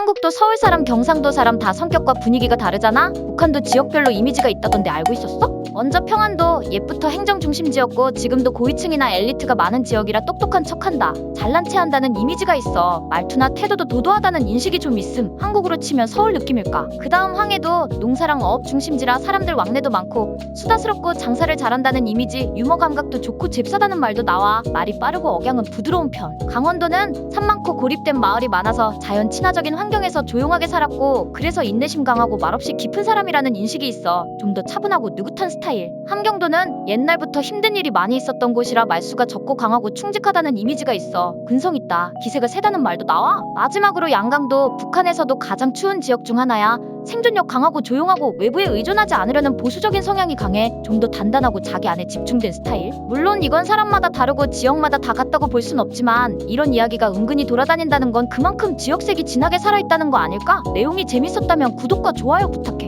한국도 서울 사람, 경상도 사람 다 성격과 분위기가 다르잖아. 북한도 지역별로 이미지가 있다던데 알고 있었어? 먼저 평안도 옛부터 행정 중심지였고 지금도 고위층이나 엘리트가 많은 지역이라 똑똑한 척한다. 잘난 체한다는 이미지가 있어. 말투나 태도도 도도하다는 인식이 좀 있음. 한국으로 치면 서울 느낌일까? 그 다음 황해도 농사랑 어업 중심지라 사람들 왕래도 많고 수다스럽고 장사를 잘한다는 이미지, 유머 감각도 좋고 잽싸다는 말도 나와. 말이 빠르고 억양은 부드러운 편. 강원도는 산 많고 고립된 마을이 많아서 자연 친화적인 환경 에서 조용하게 살았고 그래서 인내심 강하고 말없이 깊은 사람이라는 인식이 있어. 좀 더 차분하고 느긋한 스타일. 함경도는 옛날부터 힘든 일이 많이 있었던 곳이라 말수가 적고 강하고 충직하다는 이미지가 있어. 근성 있다. 기세가 세다는 말도 나와. 마지막으로 양강도 북한에서도 가장 추운 지역 중 하나야. 생존력 강하고 조용하고 외부에 의존하지 않으려는 보수적인 성향이 강해 좀 더 단단하고 자기 안에 집중된 스타일. 물론 이건 사람마다 다르고 지역마다 다 같다고 볼 순 없지만 이런 이야기가 은근히 돌아다닌다는 건 그만큼 지역색이 진하게 살아있다는 거 아닐까? 내용이 재밌었다면 구독과 좋아요 부탁해.